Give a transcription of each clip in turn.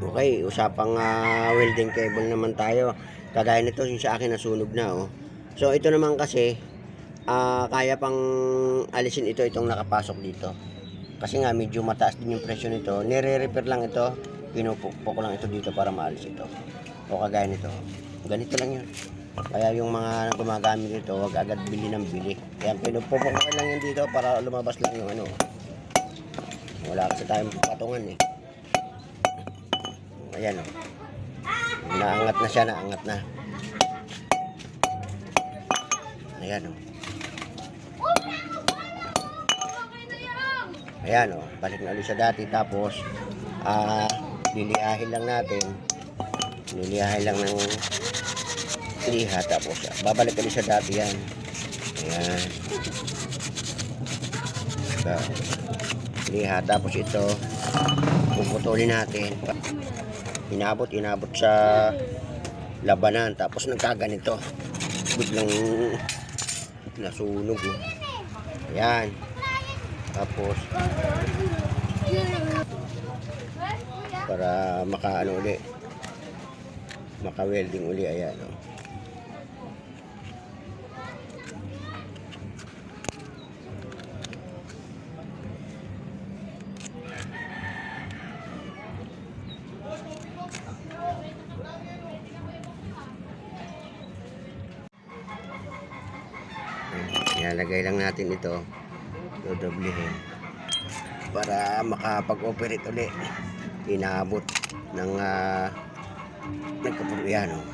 Okay, usapang ah, welding cable naman tayo. Kagaya nito, yung sa akin nasunog na oh. So ito naman kasi ah, kaya pang alisin ito itong nakapasok dito. Kasi nga medyo mataas din yung presyo nito. Nire-repair lang ito. Pinupukpok ko lang ito dito para maalis ito. O kagaya nito. Ganito lang yun. Kaya yung mga gumagamit nito, wag agad bili ng bili. Yan, pinupukpok lang yun dito para lumabas lang yung ano. Wala kasi tayong patungan eh. Ayan o. Naangat na siya, naangat na. Ayan o. Ayan o. Balik na ulit sa dati. Tapos, ah, liliyahin lang natin. Liliyahin lang ng liha. Tapos, ah, babalik ulit sa dati yan. Ayan. So, liha. Tapos ito, puputulin natin. Inabot, inabot sa labanan. Tapos nagkaganito. Biglang nasunog. eh. Ayan. Tapos, para makaano uli. Maka-welding uli. Ayan. Oh. Ilalagay lang natin ito. Dodoblehin. Para makapag-operate uli. Inabot ng uh, nagkapuruyan. Oh.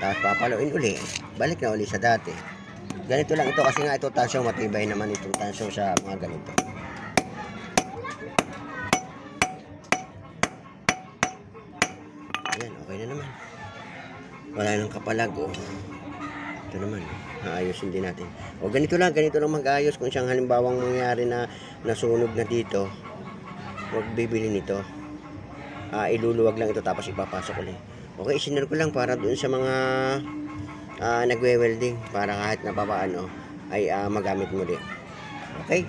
Tapos papaluin uli. Balik na uli sa dati. Ganito lang ito kasi nga ito tansyo matibay naman itong tansyo sa mga ganito. Ayan, okay na naman. Wala nang kapalag oh. Ito naman, aayusin din natin. O ganito lang, ganito lang mag-ayos. Kung siyang halimbawang mangyari na nasunog na dito, huwag bibili nito. Ah, iluluwag lang ito tapos ipapasok ulit. Okay, isinare ko lang para doon sa mga ah, nagwe-welding para kahit na papaano ay ah, magamit mo din. Okay?